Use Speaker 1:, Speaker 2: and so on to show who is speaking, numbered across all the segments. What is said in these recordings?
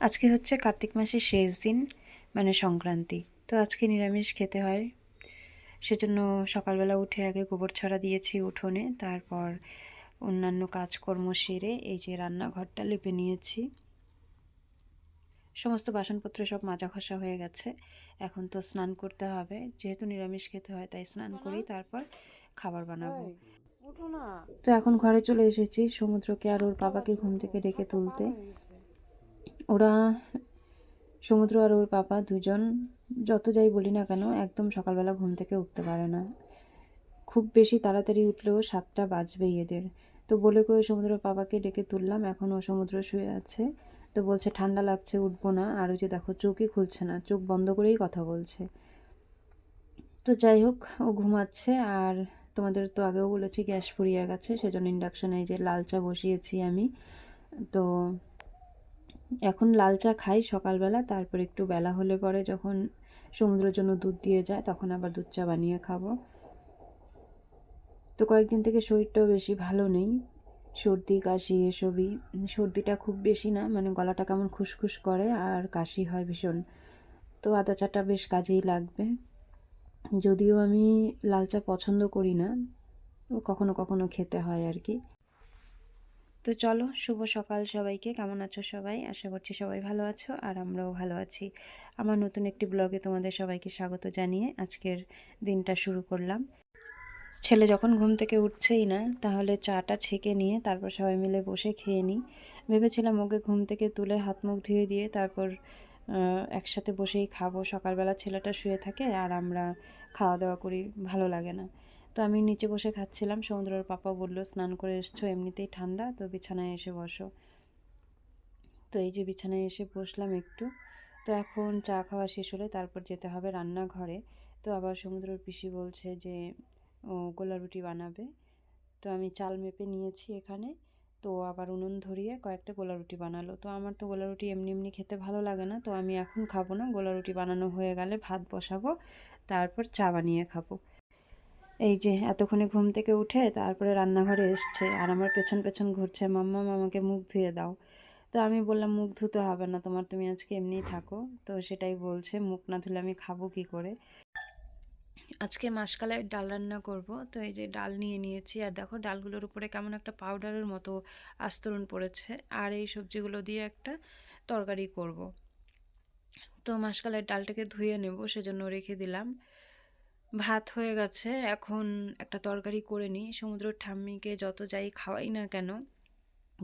Speaker 1: আজকে হচ্ছে কার্তিক মাসের শেষ দিন মানে সংক্রান্তি। তো আজকে নিরামিষ খেতে হয়। সেজন্য সকালবেলা উঠে আগে গোবর ছড়া দিয়েছি উঠোনে তারপর অন্যান্য কাজকর্ম সেরে এই যে রান্নাঘরটা লেপে নিয়েছি। সমস্ত বাসনপত্র সব মাজা ঘষা হয়ে গেছে। এখন তো স্নান করতে হবে। যেহেতু নিরামিষ খেতে হয় তাই স্নান করেই তারপর খাবার বানাবো। তো এখন ঘরে চলে এসেছি সমুদ্রকে আর ওর বাবাকে ঘুম থেকে ডেকে তুলতে। ওরা সমুদ্র আর ওর পাপা দুজন, যত যাই বলি না কেন, একদম সকালবেলা ঘুম থেকে উঠতে পারে না। খুব বেশি তাড়াতাড়ি উঠলেও সাতটা বাজবেই এদের। তো বলে করে সমুদ্র পাপাকে ডেকে তুললাম, এখন ও সমুদ্র শুয়ে আছে। তো বলছে, ঠান্ডা লাগছে, উঠবো না। আর ওই যে দেখো, চোখই খুলছে না, চোখ বন্ধ করেই কথা বলছে। তো যাই হোক, ও ঘুমাচ্ছে, আর তোমাদের তো আগেও বলেছি, গ্যাস ফুরিয়ে গেছে, সেজন্য ইন্ডাকশনে এই যে লাল চা বসিয়েছি আমি। তো এখন লাল চা খাই সকালবেলা, তারপর একটু বেলা হলে পরে যখন সমুদ্রের জন্য দুধ দিয়ে যায়, তখন আবার দুধ চা বানিয়ে খাব। তো কয়েকদিন থেকে শরীরটাও বেশি ভালো নেই। সর্দি, কাশি এসবই। সর্দিটা খুব বেশি না মানে গলাটা কেমন খুসখুস করে আর কাশি হয় ভীষণ। তো আদা চাটা বেশ কাজেই লাগবে। যদিও আমি লাল চা পছন্দ করি না, কখনো কখনো খেতে হয় আর কি। তো চলো, শুভ সকাল সবাইকে। কেমন আছো সবাই? আশা করছি সবাই ভালো আছো, আর আমরাও ভালো আছি। আমার নতুন একটি ব্লগে তোমাদের সবাইকে স্বাগত জানিয়ে আজকের দিনটা শুরু করলাম। ছেলে যখন ঘুম থেকে উঠছেই না, তাহলে চাটা ছেঁকে নিয়ে তারপর সবাই মিলে বসে খেয়ে নিই। ভেবেছিলাম ওকে ঘুম থেকে তুলে হাত মুখ ধুয়ে দিয়ে তারপর একসাথে বসেই খাব। সকালবেলা ছেলেটা শুয়ে থাকে আর আমরা খাওয়া দাওয়া করি, ভালো লাগে না। তো আমি নিচে বসে খাচ্ছিলাম। সমুদ্রের পাপা বলল, স্নান করে এসছো, এমনিতেই ঠান্ডা, তো বিছানায় এসে বসো। তো এই যে বিছানায় এসে বসলাম একটু। তো এখন চা খাওয়া শেষ হলে তারপর যেতে হবে রান্নাঘরে। তো আবার সমুদ্রের পিসি বলছে যে, ও গোলা রুটি বানাবে। তো আমি চাল মেপে নিয়েছি এখানে। তো আবার উনুন ধরিয়ে কয়েকটা গোলা রুটি বানালো। তো আমার তো গোলা রুটি এমনি এমনি খেতে ভালো লাগে না, তো আমি এখন খাব না। গোলা রুটি বানানো হয়ে গেলে ভাত বসাবো, তারপর চা বানিয়ে খাব। এই যে এতক্ষণে ঘুম থেকে উঠে তারপরে রান্নাঘরে এসছে আর আমার পেছন পেছন ঘুরছে, মাম্মা মামাকে মুখ ধুয়ে দাও। তো আমি বললাম, মুখ ধুতে হবে না, তোমার তুমি আজকে এমনিই থাকো। তো সেটাই বলছে, মুখ না ধুলে আমি খাব কি করে? আজকে মাসকালের ডাল রান্না করব। তো এই যে ডাল নিয়ে নিয়েছি আর দেখো ডালগুলোর উপরে কেমন একটা পাউডারের মতো আস্তরণ পড়েছে আর এই সবজিগুলো দিয়ে একটা তরকারি করব। তো মাসকালের ডালটাকে ধুয়ে নেব, সেজন্য রেখে দিলাম। ভাত হয়ে গেছে, এখন একটা তরকারি করে নিই। সমুদ্র ঠাম্মিকে যত যাই খাওয়াই না কেন,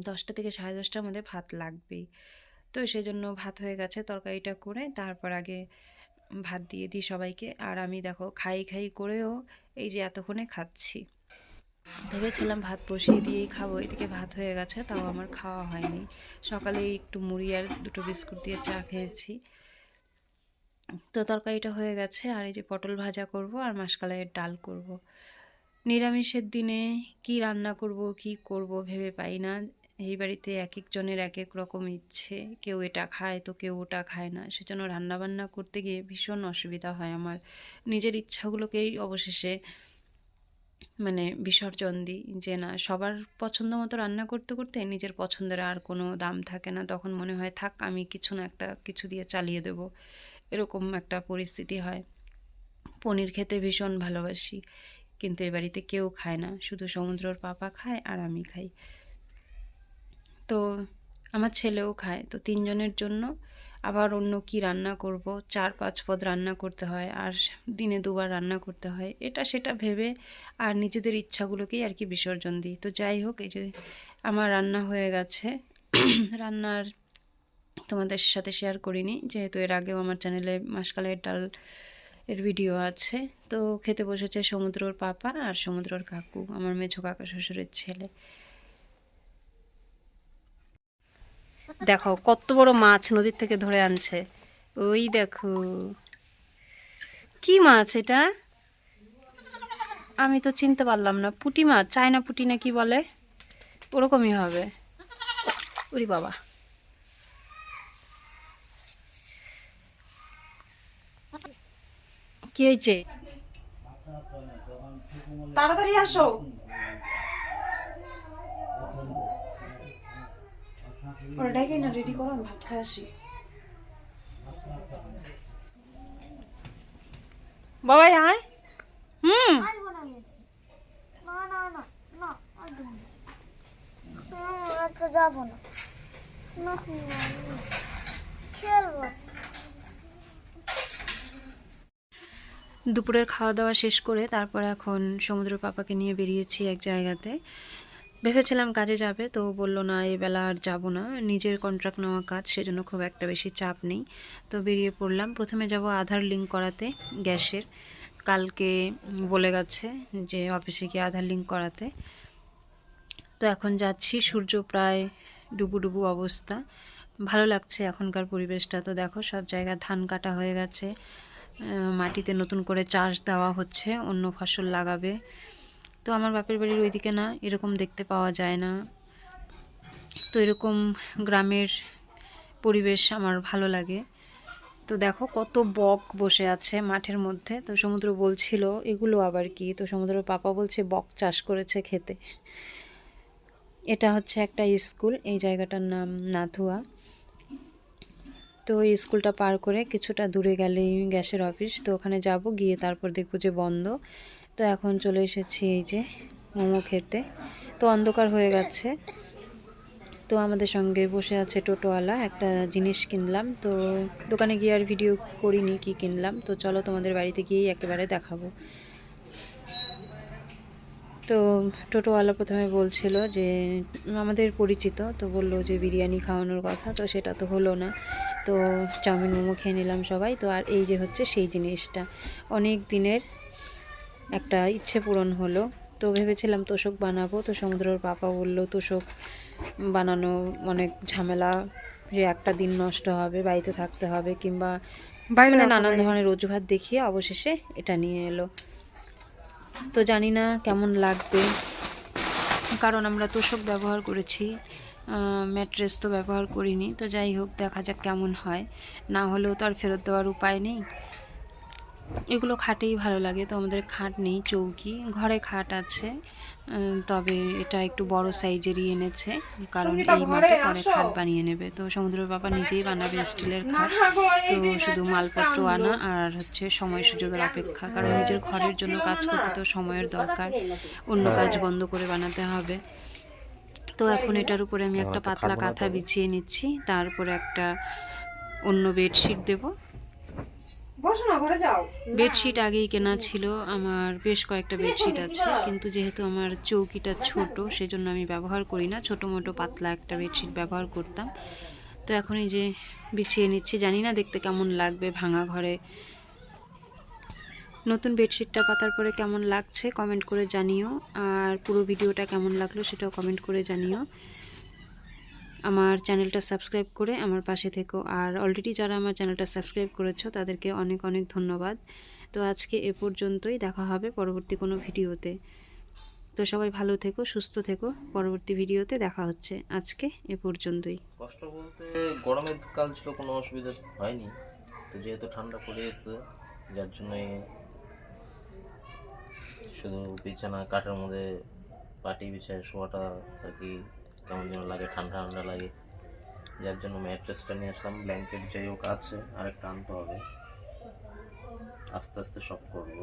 Speaker 1: দশটা থেকে সাড়ে দশটার মধ্যে ভাত লাগবেই। তো সেজন্য ভাত হয়ে গেছে, তরকারিটা করে তারপর আগে ভাত দিয়ে দিই সবাইকে। আর আমি দেখো খাই খাই করেও এই যে এতক্ষণে খাচ্ছি। ভেবেছিলাম ভাত বসিয়ে দিয়েই খাব, এদিকে ভাত হয়ে গেছে, তাও আমার খাওয়া হয়নি। সকালে একটু মুড়ি আর দুটো বিস্কুট দিয়ে চা খেয়েছি। তো তরকারিটা হয়ে গেছে, আর এই যে পটল ভাজা করব আর মাসকালাইয়ের ডাল করব। নিরামিষের দিনে কি রান্না করব, কি করব ভেবে পাই না। এই বাড়িতে এক একজনের এক এক রকম ইচ্ছে, কেউ এটা খায় তো কেউ ওটা খায় না। সেজন্য রান্না বান্না করতে গিয়ে ভীষণ অসুবিধা হয় আমার। নিজের ইচ্ছাগুলোকেই অবশেষে মানে বিসর্জন দিই যে না, সবার পছন্দ মতো রান্না করতে করতে নিজের পছন্দের আর কোনো দাম থাকে না। তখন মনে হয়, থাক, আমি কিছু না একটা কিছু দিয়ে চালিয়ে দেব। এরকম একটা পরিস্থিতি হয়। পনির খেতে ভীষণ ভালোবাসি, কিন্তু এ বাড়িতে কেউ খায় না। শুধু সমুদ্রর পাপা খায় আর আমি খাই। তো আমার ছেলেও খায়। তো তিনজনের জন্য আবার অন্য কি রান্না করব? চার পাঁচ পদ রান্না করতে হয় আর দিনে দুবার রান্না করতে হয়। এটা সেটা ভেবে আর নিজেদের ইচ্ছাগুলোকেই আর কি বিসর্জন দিই। তো যাই হোক, এই যে আমার রান্না হয়ে গেছে। রান্নার তোমাদের সাথে শেয়ার করিনি, যেহেতু এর আগেও আমার চ্যানেলে মাসকালের ডাল এর ভিডিও আছে। তো খেতে বসেছে সমুদ্রর পাপা আর সমুদ্রর কাকু, আমার মেঝো কাকা শ্বশুরের ছেলে। দেখো, কত বড় মাছ নদীর থেকে ধরে আনছে। ওই দেখো। কি মাছ এটা? আমি তো চিনতে পারলাম না। পুটি মাছ, চায়না পুটি না কি বলে? ওরকমই হবে। ওরে বাবা। কি হয়েছে তাড়াতাড়ি আসো ওরা ডেকে না রেডি করো ভাত খাই আসি বাবাই আয় হুম
Speaker 2: না না না না আজকে যাব না না। খেলব।
Speaker 1: দুপুরের খাওয়া দাওয়া শেষ করে তারপর এখন সমুদ্র পাপাকে নিয়ে বেরিয়েছি এক জায়গাতে। ভেবেছিলাম কাজে যাবে, তো বলল, না এই বেলা আর যাব না। নিজের কন্ট্রাক্ট নেওয়া কাজ, সেজন্য খুব একটা বেশি চাপ নেই। তো বেরিয়ে পড়লাম। প্রথমে যাব আধার লিঙ্ক করাতে, গ্যাসের। কালকে বলে গেছে যে অফিসে গিয়ে আধার লিঙ্ক করাতে। তো এখন যাচ্ছি, সূর্য প্রায় ডুবু ডুবু অবস্থা। ভালো লাগছে এখনকার পরিবেশটা। তো দেখো, সব জায়গায় ধান কাটা হয়ে গেছে। মাটিতে নতুন করে চাষ দেওয়া হচ্ছে, অন্য ফসল লাগাবে। তো আমার বাপের বাড়ির ওইদিকে না এরকম দেখতে পাওয়া যায় না। তো এরকম গ্রামের পরিবেশ আমার ভালো লাগে। তো দেখো কত বক বসে আছে মাঠের মধ্যে। তো সমুদ্র বলছিল, এগুলো আবার কি? তো সমুদ্র পাপা বলছে, বক চাষ করেছে খেতে। এটা হচ্ছে একটা স্কুল, এই জায়গাটার নাম নাথুয়া। তো স্কুলটা পার করে কিছুটা দূরে গেলেই গ্যাসের অফিস। তো ওখানে যাব, গিয়ে তারপর দেখব যে বন্ধ। তো এখন চলে এসেছি এই যে মোমো খেতে। তো অন্ধকার হয়ে গেছে। তো আমাদের সঙ্গে বসে আছে টোটোওয়ালা, একটা জিনিস কিনলাম। তো দোকানে গিয়ে আর ভিডিও করিনি কি কিনলাম। তো চলো তোমাদের বাড়িতে গিয়েই একেবারে দেখাবো। তো টোটোওয়ালা প্রথমে বলছিল যে আমাদের পরিচিত। তো বলল যে বিরিয়ানি খাওয়ানোর কথা। তো সেটা তো হলো না। তো চাউমিন মোমো খেয়ে নিলাম সবাই। তো আর এই যে হচ্ছে সেই জিনিসটা। অনেক দিনের একটা ইচ্ছে পূরণ হলো। তো ভেবেছিলাম তোষক বানাবো। তো সমুদ্রের পাপা বলল তোষক বানানো অনেক ঝামেলা। যে একটা দিন নষ্ট হবে বাড়িতে থাকতে হবে কিংবা বাইরে নানান ধরনের অজুহাত দেখিয়ে অবশেষে এটা নিয়ে এলো। তো জানি না কেমন লাগবে। কারণ আমরা তোষক ব্যবহার করেছি ম্যাট্রেস তো ব্যবহার করিনি। তো যাই হোক, দেখা যাক কেমন হয়। না হলেও তো আর ফেরত দেওয়ার উপায় নেই। এগুলো খাটেই ভালো লাগে তো আমাদের খাট নেই চৌকি। ঘরে খাট আছে তবে এটা একটু বড় সাইজেরই এনেছে কারণ এই মাঠে পরে খাট বানিয়ে নেবে। তো সমুদ্র বাবা নিজেই বানাবে স্টিলের খাট। তো শুধু মালপত্র আনা আর হচ্ছে সময় সুযোগের অপেক্ষা কারণ নিজের ঘরের জন্য কাজ করতে তো সময়ের দরকার। অন্য কাজ বন্ধ করে বানাতে হবে। তো এখন এটার উপরে আমি একটা পাতলা কাঁথা বিছিয়ে নিচ্ছি তারপরে একটা অন্য বেডশিট দেবো। বেডশিট আগেই কেনা ছিল আমার বেশ কয়েকটা বেডশিট আছে কিন্তু যেহেতু আমার চৌকিটা ছোট সেজন্য আমি ব্যবহার করি না। ছোটো মোটো পাতলা একটা বেডশিট ব্যবহার করতাম। তো এখন এই যে বিছিয়ে নিচ্ছি জানি না দেখতে কেমন লাগবে ভাঙা ঘরে। নতুন বেডশিটটা পাতার পরে কেমন লাগছে কমেন্ট করে জানিও। আর পুরো ভিডিওটা কেমন লাগল সেটাও কমেন্ট করে জানিও। আমার চ্যানেলটা সাবস্ক্রাইব করে আমার পাশে থেকো। আর অলরেডি যারা আমার চ্যানেলটা সাবস্ক্রাইব করেছ, তাদেরকে অনেক অনেক ধন্যবাদ। তো আজকে এ পর্যন্তই, দেখা হবে পরবর্তী কোনো ভিডিওতে। তো সবাই ভালো থেকো, সুস্থ থেকো। পরবর্তী ভিডিওতে দেখা হচ্ছে আজকে এ পর্যন্তই।
Speaker 3: কষ্ট বলতে গরমের কাল ছিল, কোনো অসুবিধা হয়নি। তো যেহেতু ঠান্ডা পড়ে এসছে যার জন্য শুধু বিছানা, কাঠের মধ্যে পাটি বিছায় শোয়াটা আর কি কেমন যেন লাগে, ঠান্ডা ঠান্ডা লাগে। যার জন্য ম্যাট্রেসটা নিয়ে আসলাম। ব্ল্যাঙ্কেট যাই হোক আছে, আরেকটা আনতে হবে। আস্তে আস্তে সব করব।